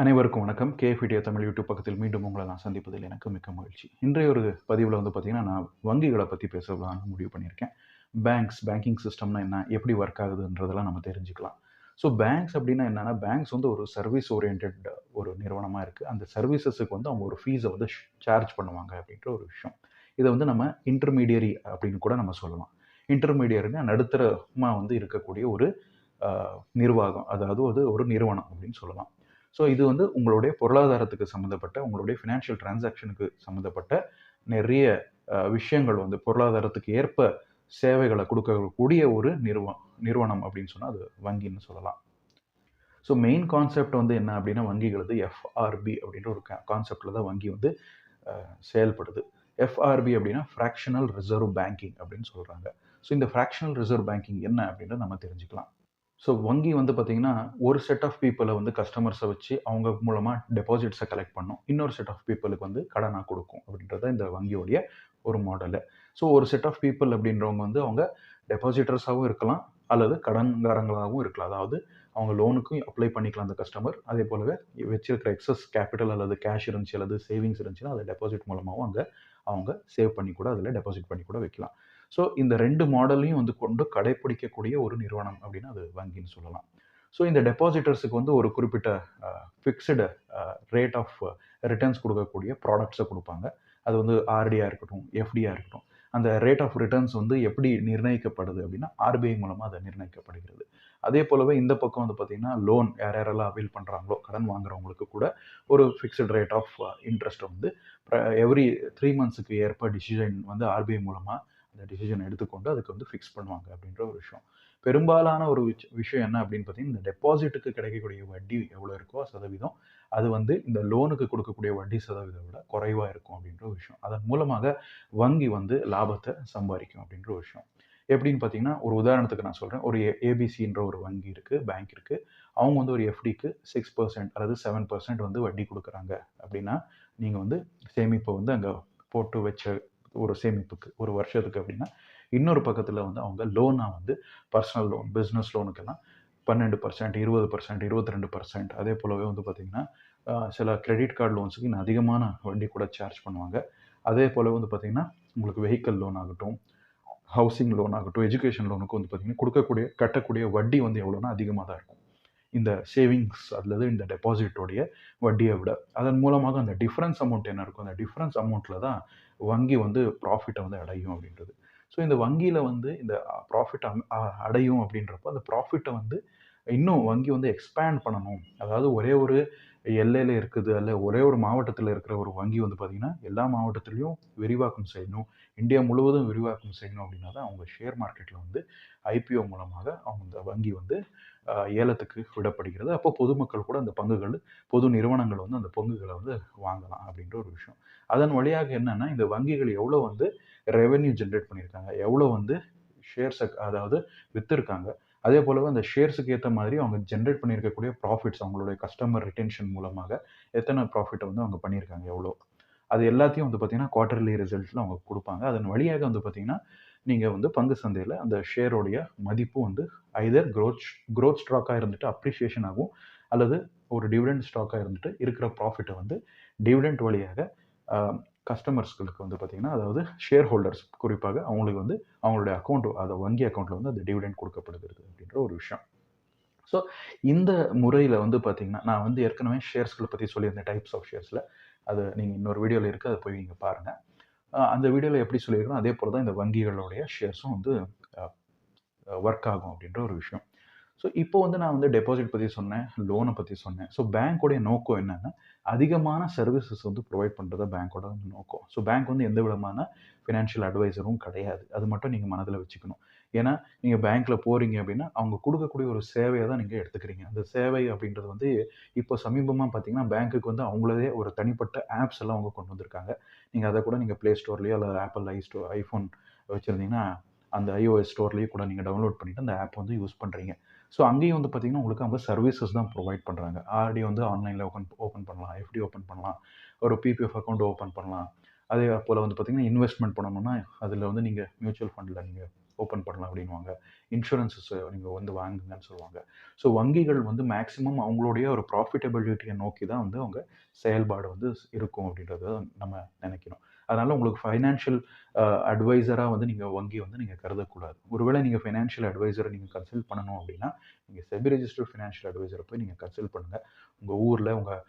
அனைவருக்கும் வணக்கம். கேஃபிடியா தமிழ் யூடியூப் பக்கத்தில் மீண்டும் உங்களை நான் சந்திப்பதில் எனக்கு மிக்க மகிழ்ச்சி. இன்றைய ஒரு பதிவில் வந்து பார்த்திங்கன்னா நான் வங்கிகளை பற்றி பேசலாம்னு முடிவு பண்ணியிருக்கேன். பேங்க்ஸ் பேங்கிங் சிஸ்டம்னா என்ன எப்படி ஒர்க் ஆகுதுன்றதெல்லாம் நம்ம தெரிஞ்சுக்கலாம். ஸோ பேங்க்ஸ் அப்படின்னா என்னென்னா பேங்க்ஸ் வந்து ஒரு சர்வீஸ் ஓரியன்ட் ஒரு நிறுவனமாக இருக்குது அந்த சர்வீசஸுக்கு வந்து அவங்க ஒரு ஃபீஸை வந்து சார்ஜ் பண்ணுவாங்க அப்படின்ற ஒரு விஷயம். இதை வந்து நம்ம இன்டர்மீடியரி அப்படின்னு கூட நம்ம சொல்லலாம். இன்டர்மீடியரினா நடுத்தரமாக வந்து இருக்கக்கூடிய ஒரு நிர்வாகம். அதாவது அது ஒரு நிறுவனம் அப்படின்னு சொல்லலாம். ஸோ இது வந்து உங்களுடைய பொருளாதாரத்துக்கு சம்மந்தப்பட்ட உங்களுடைய ஃபினான்ஷியல் டிரான்சாக்ஷனுக்கு சம்மந்தப்பட்ட நிறைய விஷயங்கள் வந்து பொருளாதாரத்துக்கு ஏற்ப சேவைகளை கொடுக்கக்கூடிய ஒரு நிறுவனம் நிறுவனம் அப்படின்னு சொன்னால் அது வங்கின்னு சொல்லலாம். ஸோ மெயின் கான்செப்ட் வந்து என்ன அப்படின்னா வங்கிகள் வந்து எஃப்ஆர்பி அப்படின்ற ஒரு கான்செப்டில் தான் வங்கி வந்து செயல்படுது. எஃப்ஆர்பி அப்படின்னா ஃப்ராக்ஷனல் ரிசர்வ் பேங்கிங் அப்படின்னு சொல்கிறாங்க ஸோ இந்த ஃப்ராக்ஷனல் ரிசர்வ் பேங்கிங் என்ன அப்படின்றத நம்ம தெரிஞ்சுக்கலாம். ஸோ வங்கி வந்து பார்த்திங்கன்னா ஒரு செட் ஆஃப் பீப்புளை வந்து கஸ்டமர்ஸை வச்சு அவங்க மூலமாக டெபாசிட்ஸை கலெக்ட் பண்ணும். இன்னொரு செட் ஆஃப் பீப்புளுக்கு வந்து கடனாக கொடுக்கும் அப்படின்றத இந்த வங்கியோடைய ஒரு மாடலு ஸோ ஒரு செட் ஆஃப் பீப்புள் அப்படின்றவங்க வந்து அவங்க டெபாசிட்டர்ஸாகவும் இருக்கலாம் அல்லது கடன்காரங்களாகவும் இருக்கலாம். அதாவது அவங்க லோனுக்கும் அப்ளை பண்ணிக்கலாம் அந்த கஸ்டமர் அதே போலவே வச்சிருக்கிற எக்ஸஸ் கேபிட்டல் அல்லது கேஷ் இருந்துச்சு அல்லது சேவிங்ஸ் இருந்துச்சுன்னா அதை டெபாசிட் மூலமாகவும் அங்கே அவங்க சேவ் பண்ணி கூட அதில் டெபாசிட் பண்ணி கூட வைக்கலாம். ஸோ இந்த ரெண்டு மாடலையும் வந்து கொண்டு கடைப்பிடிக்கக்கூடிய ஒரு நிறுவனம் அப்படின்னு அது வங்கின்னு சொல்லலாம். ஸோ இந்த டெபாசிட்டர்ஸுக்கு வந்து ஒரு குறிப்பிட்ட ஃபிக்ஸ்டு ரேட் ஆஃப் ரிட்டர்ன்ஸ் கொடுக்கக்கூடிய ப்ராடக்ட்ஸை கொடுப்பாங்க. அது வந்து ஆர்டியாக இருக்கட்டும் எஃப்டியாக இருக்கட்டும். அந்த ரேட் ஆஃப் ரிட்டர்ன்ஸ் வந்து எப்படி நிர்ணயிக்கப்படுது அப்படின்னா ஆர்பிஐ மூலமாக அதை நிர்ணயிக்கப்படுகிறது. அதே போலவே இந்த பக்கம் வந்து பார்த்திங்கன்னா லோன் யார் யாரெல்லாம் அவைல் பண்ணுறாங்களோ கடன் வாங்குறவங்களுக்கு கூட ஒரு ஃபிக்ஸ்டு ரேட் ஆஃப் இன்ட்ரெஸ்ட் வந்து எவ்ரி த்ரீ மந்த்ஸுக்கு ஏற்ப டிசிஷன் வந்து ஆர்பிஐ மூலமாக இந்த டிசிஷன் எடுத்துக்கொண்டு அதுக்கு வந்து ஃபிக்ஸ் பண்ணுவாங்க அப்படின்ற ஒரு விஷயம். பெரும்பாலான ஒரு விஷயம் என்ன அப்படின்னு பார்த்தீங்கன்னா இந்த டெபாசிட்டுக்கு கிடைக்கக்கூடிய வட்டி எவ்வளோ இருக்கோ சதவீதம் அது வந்து இந்த லோனுக்கு கொடுக்கக்கூடிய வட்டி சதவீதம் விட குறைவாக இருக்கும் அப்படின்ற ஒரு விஷயம். அதன் மூலமாக வங்கி வந்து லாபத்தை சம்பாதிக்கும் அப்படின்ற ஒரு விஷயம். எப்படின்னு பார்த்தீங்கன்னா ஒரு உதாரணத்துக்கு நான் சொல்கிறேன் ஒரு ஏபிசின்ற ஒரு வங்கி இருக்குது பேங்க் இருக்குது அவங்க வந்து ஒரு எஃப்டிக்கு சிக்ஸ் பர்சன்ட் அதாவது செவன் பர்சன்ட் வந்து வட்டி கொடுக்குறாங்க. அப்படின்னா நீங்கள் வந்து சேமிப்பை வந்து அங்கே போட்டு வச்ச ஒரு சேமிப்புக்கு ஒரு வருஷத்துக்கு அப்படின்னா இன்னொரு பக்கத்தில் வந்து அவங்க லோனாக வந்து பர்சனல் லோன் பிஸ்னஸ் லோனுக்கெல்லாம் பன்னெண்டு பர்சன்ட் இருபது பர்சன்ட் இருபத்தி ரெண்டு பர்சன்ட் அதே போலவே வந்து பார்த்திங்கன்னா சில கிரெடிட் கார்டு லோன்ஸுக்கு இன்னும் அதிகமான வட்டி கூட சார்ஜ் பண்ணுவாங்க. அதே போல் வந்து பார்த்திங்கன்னா உங்களுக்கு வெஹிக்கல் லோன் ஆகட்டும் ஹவுசிங் லோன் ஆகட்டும் எஜுகேஷன் லோனுக்கு வந்து பார்த்திங்கன்னா கொடுக்கக்கூடிய கட்டக்கூடிய வட்டி வந்து எவ்வளோனா அதிகமாக தான் இருக்கும். இந்த சேவிங்ஸ் அல்லது இந்த டெபாசிட்டோடைய வட்டியை விட. அதன் மூலமாக அந்த டிஃப்ரென்ஸ் அமௌண்ட் என்ன இருக்கும்? அந்த டிஃப்ரென்ஸ் அமௌண்ட்டில் தான் வங்கி வந்து ப்ராஃபிட்டை வந்து அடையும் அப்படின்றது. ஸோ இந்த வங்கியில் வந்து இந்த ப்ராஃபிட் அடையும் அப்படின்றப்போ அந்த ப்ராஃபிட்டை வந்து இன்னும் வங்கி வந்து எக்ஸ்பேண்ட் பண்ணணும். அதாவது ஒரே ஒரு எல்லையில் இருக்குது அல்ல ஒரே ஒரு மாவட்டத்தில் இருக்கிற ஒரு வங்கி வந்து பார்த்திங்கன்னா எல்லா மாவட்டத்துலேயும் விரிவாக்கம் செய்யணும். இந்தியா முழுவதும் விரிவாக்கம் செய்யணும் அப்படின்னா தான் அவங்க ஷேர் மார்க்கெட்டில் வந்து ஐபிஓ மூலமாக அவங்க இந்த வங்கி வந்து ஏலத்துக்கு விடப்படுகிறது. அப்போ பொதுமக்கள் கூட அந்த பங்குகள் பொது நிறுவனங்கள் வந்து அந்த பங்குகளை வந்து வாங்கலாம் அப்படின்ற ஒரு விஷயம். அதன் வழியாக என்னன்னா இந்த வங்கிகள் எவ்வளோ வந்து ரெவென்யூ ஜென்ரேட் பண்ணியிருக்காங்க எவ்வளோ வந்து ஷேர்ஸை அதாவது விற்றுருக்காங்க அதே போலவே அந்த ஷேர்ஸுக்கு ஏற்ற மாதிரி அவங்க ஜென்ரேட் பண்ணியிருக்கக்கூடிய ப்ராஃபிட்ஸ் அவங்களுடைய கஸ்டமர் ரிட்டென்ஷன் மூலமாக எத்தனை ப்ராஃபிட்டை வந்து அவங்க பண்ணியிருக்காங்க எவ்வளோ? அது எல்லாத்தையும் வந்து பார்த்தீங்கன்னா குவார்டர்லி ரிசல்ட்டில் அவங்க கொடுப்பாங்க. அதன் வழியாக வந்து பார்த்தீங்கன்னா நீங்கள் வந்து பங்கு சந்தையில் அந்த ஷேரோடைய மதிப்பு வந்து ஐதர் க்ரோத் க்ரோத் ஸ்டாக்காக இருந்துட்டு அப்ரிஷியேஷன் ஆகும் அல்லது ஒரு டிவிடெண்ட் ஸ்டாக்காக இருந்துட்டு இருக்கிற ப்ராஃபிட்டை வந்து டிவிடெண்ட் வழியாக கஸ்டமர்ஸ்களுக்கு வந்து பார்த்திங்கன்னா அதாவது ஷேர் ஹோல்டர்ஸ் குறிப்பாக அவங்களுக்கு வந்து அவங்களுடைய அக்கௌண்ட் அதை வங்கி அக்கௌண்ட்டில் வந்து அந்த டிவிடெண்ட் கொடுக்கப்படுகிறது அப்படின்ற ஒரு விஷயம். ஸோ இந்த முறையில் வந்து பார்த்திங்கன்னா நான் வந்து ஏற்கனவே ஷேர்ஸ்களை பற்றி சொல்லியிருந்தேன் டைப்ஸ் ஆஃப் ஷேர்ஸில் அது நீங்கள் இன்னொரு வீடியோவில் இருக்குது அதை போய் நீங்கள் பாருங்கள் அந்த வீடியோவில் எப்படி சொல்லியிருக்கோம் அதே போல் தான் இந்த வங்கிகளுடைய ஷேர்ஸும் வந்து ஒர்க் ஆகும் அப்படின்ற ஒரு விஷயம். ஸோ இப்போ வந்து நான் வந்து டெபாசிட் பற்றி சொன்னேன் லோனை பற்றி சொன்னேன். ஸோ பேங்க்கோடைய நோக்கம் என்னென்னா அதிகமான சர்வீசஸ் வந்து ப்ரொவைட் பண்ணுறது பேங்க்கோட நோக்கம். ஸோ பேங்க் வந்து எந்த விதமான ஃபினான்ஷியல் அட்வைசரும் கிடையாது. அது மட்டும் நீங்கள் மனதில் வச்சுக்கணும். ஏன்னா நீங்கள் பேங்க்கில் போகிறீங்க அப்படின்னா அவங்க கொடுக்கக்கூடிய ஒரு சேவையை தான் நீங்கள் எடுத்துக்கிறீங்க. அந்த சேவை அப்படின்றது வந்து இப்போ சமீபமாக பார்த்தீங்கன்னா பேங்க்குக்கு வந்து அவங்களதே ஒரு தனிப்பட்ட ஆப்ஸ் எல்லாம் அவங்க கொண்டு வந்திருக்காங்க. நீங்கள் அதை கூட நீங்கள் ப்ளே ஸ்டோர்லேயோ அல்லது ஆப்பிள் ஐ ஸ்டோ ஐஃபோன் வச்சுருந்தீங்கன்னா அந்த ஐஓஎஸ் ஸ்டோர்லேயே கூட நீங்கள் டவுன்லோட் பண்ணிவிட்டு அந்த ஆப் வந்து யூஸ் பண்ணுறீங்க ஸோ அங்கேயும் வந்து பார்த்தீங்கன்னா உங்களுக்கு அவங்க சர்வீசஸ் தான் ப்ரொவைட் பண்ணுறாங்க ஆர்டி வந்து ஆன்லைனில் ஓப்பன் ஓப்பன் பண்ணலாம். எஃப்டி ஓப்பன் பண்ணலாம். ஒரு பிபிஎஃப் அக்கௌண்ட் ஓப்பன் பண்ணலாம். அதே போல் வந்து பார்த்தீங்கன்னா இன்வெஸ்ட்மெண்ட் பண்ணணும்னா அதில் வந்து நீங்கள் மியூச்சுவல் ஃபண்டில் நீங்கள் ஓப்பன் பண்ணலாம் அப்படின்வாங்க இன்சூரன்ஸஸ் நீங்கள் வந்து வாங்குங்கன்னு சொல்லுவாங்க. ஸோ வங்கிகள் வந்து மேக்ஸிமம் அவங்களுடைய ஒரு ப்ராஃபிட்டபிலிட்டியை நோக்கி தான் வந்து அவங்க செயல்பாடு வந்து இருக்கும் அப்படின்றத நம்ம நினைக்கணும் அதனால் உங்களுக்கு ஃபைனான்ஷியல் அட்வைசராக வந்து நீங்கள் வங்கி வந்து நீங்கள் கருதக்கூடாது. ஒருவேளை நீங்கள் ஃபைனான்ஷியல் அட்வைசரை நீங்கள் கன்சல்ட் பண்ணணும் அப்படின்னா நீங்கள் செபி ரெஜிஸ்டர்ட் ஃபைனான்ஷியல் அட்வைசரை போய் நீங்கள் கன்சல்ட் பண்ணுங்கள் உங்கள் ஊரில் உங்கள்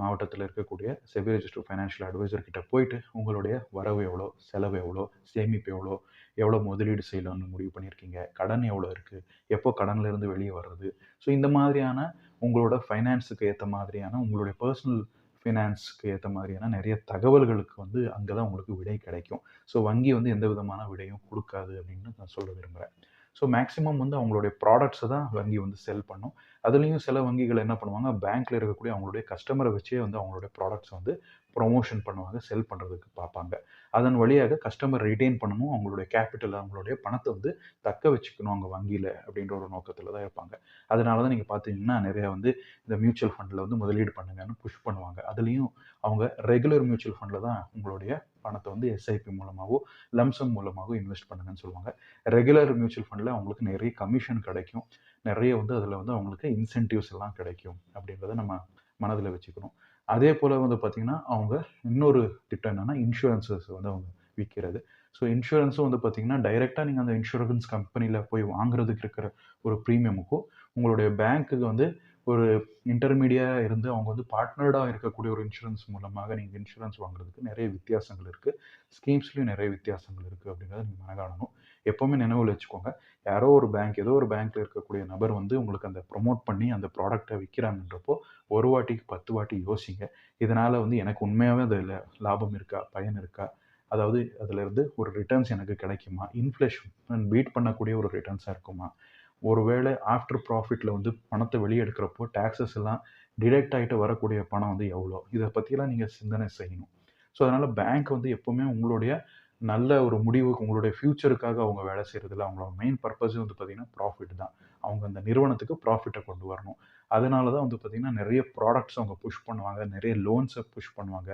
மாவட்டத்தில் இருக்கக்கூடிய செபி ரெஜிஸ்டர்ட் ஃபைனான்ஷியல் அட்வைசர் கிட்ட போயிட்டு உங்களுடைய வரவு எவ்வளோ செலவு எவ்வளோ சேமிப்பு எவ்வளோ எவ்வளோ முதலீடு செய்யலாம்னு முடிவு பண்ணியிருக்கீங்க கடன் எவ்வளோ இருக்குது எப்போ கடன்லேருந்து வெளியே வர்றது. ஸோ இந்த மாதிரியான உங்களோட ஃபைனான்ஸுக்கு ஏற்ற மாதிரியான உங்களுடைய பர்சனல் ஃபினான்ஸ்க்கு ஏற்ற மாதிரியான நிறைய தகவல்களுக்கு வந்து அங்கே தான் உங்களுக்கு விடை கிடைக்கும். ஸோ வங்கி வந்து எந்த விதமான விடையும் கொடுக்காது அப்படின்னு நான் சொல்ல விரும்புகிறேன் ஸோ மேக்ஸிமம் வந்து அவங்களுடைய ப்ராடக்ட்ஸை தான் வங்கி வந்து செல் பண்ணும். அதுலேயும் சில வங்கிகள் என்ன பண்ணுவாங்க? பேங்க்கில் இருக்கக்கூடிய அவங்களுடைய கஸ்டமரை வச்சே வந்து அவங்களுடைய ப்ராடக்ட்ஸ் வந்து ப்ரொமோஷன் பண்ணுவாங்க செல் பண்ணுறதுக்கு பார்ப்பாங்க. அதன் வழியாக கஸ்டமர் ரிட்டைன் பண்ணணும். அவங்களுடைய கேபிட்டல் அவங்களுடைய பணத்தை வந்து தக்க வச்சுக்கணும் அவங்க வங்கியில் அப்படின்ற ஒரு நோக்கத்தில் தான் இருப்பாங்க. அதனால தான் நீங்கள் பார்த்தீங்கன்னா நிறையா வந்து இந்த மியூச்சுவல் ஃபண்டில் வந்து முதலீடு பண்ணுங்கன்னு புஷ் பண்ணுவாங்க. அதுலேயும் அவங்க ரெகுலர் மியூச்சுவல் ஃபண்டில் தான் உங்களுடைய பணத்தை வந்து எஸ்ஐபி மூலமாகவோ லம்சம் மூலமாகவோ இன்வெஸ்ட் பண்ணுங்கன்னு சொல்லுவாங்க. ரெகுலர் மியூச்சுவல் ஃபண்டில் அவங்களுக்கு நிறைய கமிஷன் கிடைக்கும். நிறைய வந்து அதில் வந்து அவங்களுக்கு இன்சென்டிவ்ஸ் எல்லாம் கிடைக்கும் அப்படின்றத நம்ம மனதில் வச்சுக்கணும். அதே போல் வந்து பார்த்திங்கன்னா அவங்க இன்னொரு திட்டம் என்னென்னா இன்சூரன்ஸஸ் வந்து அவங்க விற்கிறது ஸோ இன்சூரன்ஸும் வந்து பார்த்திங்கன்னா டைரெக்டாக நீங்கள் அந்த இன்சூரன்ஸ் கம்பெனியில் போய் வாங்குறதுக்கு இருக்கிற ஒரு ப்ரீமியமுக்கும் உங்களுடைய பேங்க்குக்கு வந்து ஒரு இன்டர்மீடியாக இருந்து அவங்க வந்து பார்ட்னர்டாக இருக்கக்கூடிய ஒரு இன்சூரன்ஸ் மூலமாக நீங்கள் இன்சூரன்ஸ் வாங்குறதுக்கு நிறைய வித்தியாசங்கள் இருக்குது ஸ்கீம்ஸ்லேயும் நிறைய வித்தியாசங்கள் இருக்குது அப்படிங்கிறத நீங்கள் மனகாணணும். எப்போவுமே நினைவில் வச்சுக்கோங்க. யாரோ ஒரு பேங்க் ஏதோ ஒரு பேங்க்கில் இருக்கக்கூடிய நபர் வந்து உங்களுக்கு அந்த ப்ரொமோட் பண்ணி அந்த ப்ராடக்டை விற்கிறாங்கன்றப்போ ஒரு வாட்டிக்கு பத்து வாட்டி யோசிங்க. இதனால் வந்து எனக்கு உண்மையாகவே அதில் லாபம் இருக்கா? பயன் இருக்கா? அதாவது அதிலிருந்து ஒரு ரிட்டர்ன்ஸ் எனக்கு கிடைக்குமா? இன்ஃப்ளேஷன் பீட் பண்ணக்கூடிய ஒரு ரிட்டர்ன்ஸாக இருக்குமா? ஒருவேளை ஆஃப்டர் ப்ராஃபிட்டில் வந்து பணத்தை வெளியே எடுக்கிறப்போ டேக்ஸஸ் எல்லாம் டிடெக்ட் ஆகிட்டு வரக்கூடிய பணம் வந்து எவ்வளோ? இதை பற்றியெல்லாம் நீங்கள் சிந்தனை செய்யணும். ஸோ அதனால் பேங்க் வந்து எப்போவுமே உங்களுடைய நல்ல ஒரு முடிவுக்கு உங்களுடைய ஃப்யூச்சருக்காக அவங்க வேலை செய்கிறதுல அவங்களோட மெயின் பர்பஸே வந்து பார்த்திங்கன்னா ப்ராஃபிட் தான். அவங்க அந்த நிறுவனத்துக்கு ப்ராஃபிட்டை கொண்டு வரணும். அதனால தான் வந்து பார்த்திங்கன்னா நிறைய ப்ராடக்ட்ஸ் அவங்க புஷ் பண்ணுவாங்க. நிறைய லோன்ஸை புஷ் பண்ணுவாங்க.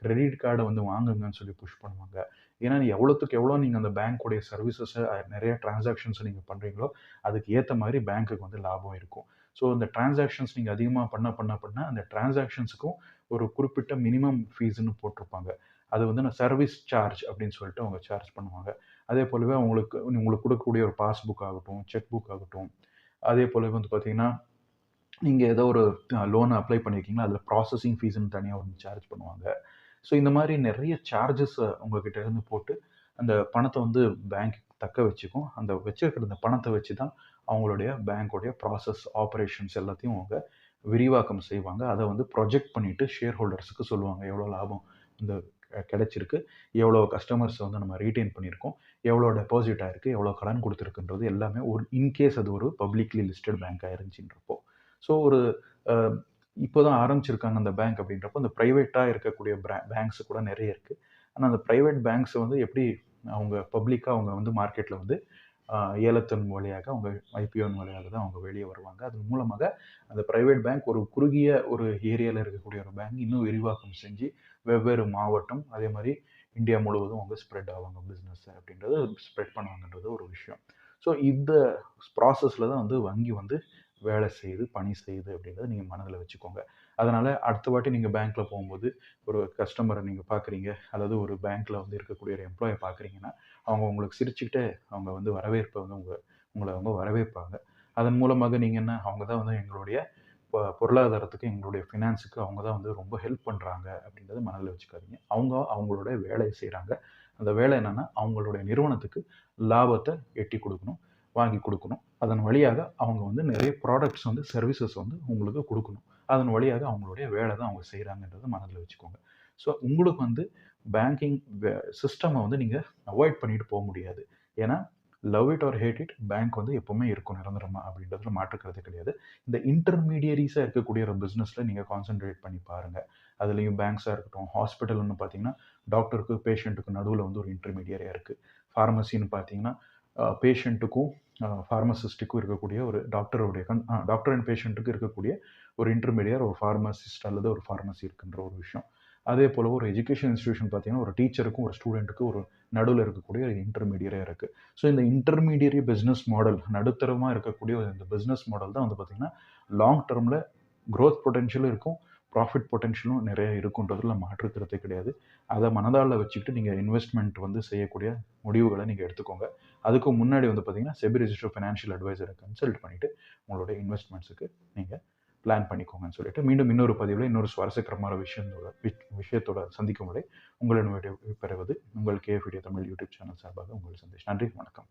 கிரெடிட் கார்டை வந்து வாங்குங்கன்னு சொல்லி புஷ் பண்ணுவாங்க. ஏன்னா எவ்வளோத்துக்கு எவ்வளோ நீங்கள் அந்த பேங்க்குடைய சர்வீசஸை நிறைய டிரான்சாக்ஷன்ஸை நீங்கள் பண்ணுறீங்களோ அதுக்கு ஏற்ற மாதிரி பேங்க்குக்கு வந்து லாபம் இருக்கும். ஸோ அந்த டிரான்சாக்ஷன்ஸ் நீங்கள் அதிகமாக பண்ண பண்ண பண்ண அந்த டிரான்சாக்ஷன்ஸுக்கும் ஒரு குறிப்பிட்ட மினிமம் ஃபீஸுன்னு போட்டிருப்பாங்க. அது வந்து நான் சர்வீஸ் சார்ஜ் அப்படின்னு சொல்லிட்டு அவங்க சார்ஜ் பண்ணுவாங்க. அதே போலவே அவங்களுக்கு உங்களுக்கு கொடுக்கக்கூடிய ஒரு பாஸ்புக் ஆகட்டும் செக் புக் ஆகட்டும். அதே போலவே வந்து பார்த்தீங்கன்னா நீங்கள் ஏதோ ஒரு லோன் அப்ளை பண்ணியிருக்கீங்களா அதில் ப்ராசஸிங் ஃபீஸ்னு தனியாக வந்து சார்ஜ் பண்ணுவாங்க. ஸோ இந்த மாதிரி நிறைய சார்ஜஸ் உங்ககிட்ட இருந்து போட்டு அந்த பணத்தை வந்து பேங்க் தக்க வச்சுக்கும். அந்த வச்சிருக்கிற அந்த பணத்தை வச்சு தான் அவங்களுடைய பேங்க்கோடைய ப்ராசஸ் ஆப்ரேஷன்ஸ் எல்லாத்தையும் அவங்க விரிவாக்கம் செய்வாங்க. அதை வந்து ப்ரொஜெக்ட் பண்ணிவிட்டு ஷேர் ஹோல்டர்ஸுக்கு சொல்லுவாங்க. எவ்வளோ லாபம்? இந்த கிடைச்சிருக்கு. எவ்வளோ கஸ்டமர்ஸ் வந்து நம்ம ரீட்டைன் பண்ணியிருக்கோம். எவ்வளோ டெபாசிட் ஆயிருக்கு எவ்வளோ கடன் கொடுத்துருக்குன்றது எல்லாமே ஒரு இன்கேஸ் அது ஒரு பப்ளிக்லி லிஸ்டட் பேங்க்காக இருந்துச்சுன்றப்போ. ஸோ ஒரு இப்போ தான் ஆரம்பிச்சிருக்காங்க அந்த பேங்க் அப்படின்றப்போ அந்த ப்ரைவேட்டாக இருக்கக்கூடிய பேங்க்ஸ் கூட நிறைய இருக்குது ஆனால் அந்த ப்ரைவேட் பேங்க்ஸ் வந்து எப்படி அவங்க பப்ளிக்காக அவங்க வந்து மார்க்கெட்டில் வந்து ஏலத்தின் வழியாக அவங்க ஐபிஓன் வழியாக தான் அவங்க வெளியே வருவாங்க. அதன் மூலமாக அந்த ப்ரைவேட் பேங்க் ஒரு குறுகிய ஒரு ஏரியாவில் இருக்கக்கூடிய ஒரு பேங்க் இன்னும் விரிவாக்கம் செஞ்சு வெவ்வேறு மாவட்டம் அதே மாதிரி இந்தியா முழுவதும் அவங்க ஸ்ப்ரெட் ஆவாங்க பிஸ்னஸ் அப்படின்றது ஸ்ப்ரெட் பண்ணுவாங்கன்றது ஒரு விஷயம். ஸோ இந்த ப்ராசஸில் தான் வந்து வங்கி வந்து வேலை செய்யுது பணி செய்யுது அப்படின்றத நீங்கள் மனதில் வச்சுக்கோங்க. அதனால் அடுத்த வாட்டி நீங்கள் பேங்க்கில் போகும்போது ஒரு கஸ்டமரை நீங்கள் பார்க்குறீங்க அல்லது ஒரு பேங்க்கில் வந்து இருக்கக்கூடிய ஒரு எம்ப்ளாயை பார்க்குறீங்கன்னா அவங்க உங்களுக்கு சிரிச்சுக்கிட்டே அவங்க வந்து வரவேற்பை வந்து உங்கள் உங்களை அவங்க வரவேற்பாங்க. அதன் மூலமாக நீங்கள் என்ன அவங்க தான் வந்து எங்களுடைய பொருளாதாரத்துக்கு எங்களுடைய ஃபினான்ஸுக்கு அவங்க தான் வந்து ரொம்ப ஹெல்ப் பண்ணுறாங்க அப்படின்றத மனதில் வச்சுக்காதீங்க. அவங்க அவங்களோட வேலையை செய்கிறாங்க அந்த வேலை என்னென்னா அவங்களுடைய நிறுவனத்துக்கு லாபத்தை எட்டி கொடுக்கணும் வாங்கி கொடுக்கணும். அதன் வழியாக அவங்க வந்து நிறைய ப்ராடக்ட்ஸ் வந்து சர்வீசஸ் வந்து உங்களுக்கு கொடுக்கணும். அதன் வழியாக அவங்களுடைய வேலை தான் அவங்க செய்கிறாங்கன்றதை மனதில் வச்சுக்கோங்க. ஸோ உங்களுக்கு வந்து பேங்கிங் சிஸ்டமை வந்து நீங்கள் அவாய்ட் பண்ணிட்டு போக முடியாது. ஏன்னா love it or hate it bank வந்து எப்போவுமே இருக்கும் நிரந்தரமா அப்படின்றதுல மாற்றுக்கிறது கிடையாது. இந்த இன்டர்மீடியரிஸாக இருக்கக்கூடிய ஒரு பிஸ்னஸில் நீங்கள் கான்சென்ட்ரேட் பண்ணி பாருங்கள் அதுலேயும் பேங்க்ஸாக இருக்கட்டும் ஹாஸ்பிட்டல்னு பார்த்தீங்கன்னா டாக்டருக்கு பேஷண்ட்டுக்கு நடுவில் வந்து ஒரு இன்டர்மீடியரியாக இருக்குது ஃபார்மசின்னு பார்த்தீங்கன்னா பேஷண்ட்டுக்கும் ஃபார்மசிஸ்ட்டுக்கும் இருக்கக்கூடிய ஒரு டாக்டருடைய கண் டாக்டர் அண்ட் பேஷண்ட்டுக்கு இருக்கக்கூடிய ஒரு இன்டர்மீடியர் ஒரு ஃபார்மசிஸ்ட் அல்லது ஒரு ஃபார்மசி இருக்குன்ற ஒரு விஷயம். அதே போல் ஒரு எஜுகேஷன் இன்ஸ்டியூஷன் பார்த்தீங்கன்னா ஒரு டீச்சருக்கும் ஒரு ஸ்டூடெண்ட்டுக்கும் ஒரு நடுவில் இருக்கக்கூடிய ஒரு இன்டர்மீடியராக இருக்குது ஸோ இந்த இன்டர்மீடியரி பிஸ்னஸ் மாடல் நடுத்தரமாக இருக்கக்கூடிய ஒரு இந்த பிஸ்னஸ் மாடல் தான் வந்து பார்த்திங்கன்னா லாங் டேர்மில் க்ரோத் பொட்டென்ஷியலும் இருக்கும் ப்ராஃபிட் பொட்டென்ஷியலும் நிறைய இருக்குன்றதில் மாற்றுக்கிறதே கிடையாது. அதை மனதால் வச்சுக்கிட்டு நீங்கள் இன்வெஸ்ட்மெண்ட் வந்து செய்யக்கூடிய முடிவுகளை நீங்கள் எடுத்துக்கோங்க. அதுக்கு முன்னாடி வந்து பார்த்தீங்கன்னா செபி ரிஜிஸ்டர் ஃபினான்ஷியல் அட்வைசரை கன்சல்ட் பண்ணிவிட்டு உங்களுடைய இன்வெஸ்ட்மெண்ட்ஸுக்கு நீங்கள் பிளான் பண்ணிக்கோங்கன்னு சொல்லிட்டு மீண்டும் இன்னொரு பதிவில் இன்னொரு சுவாரஸ்யகரமான விஷயத்தோட விஷயத்தோட சந்திக்கும் வரை உங்களிடம் விடை பெறுவது உங்கள் கேஎஃப்டிஏ தமிழ் யூடியூப் சேனல் சார்பாக உங்கள் சந்தேஷ். நன்றி வணக்கம்.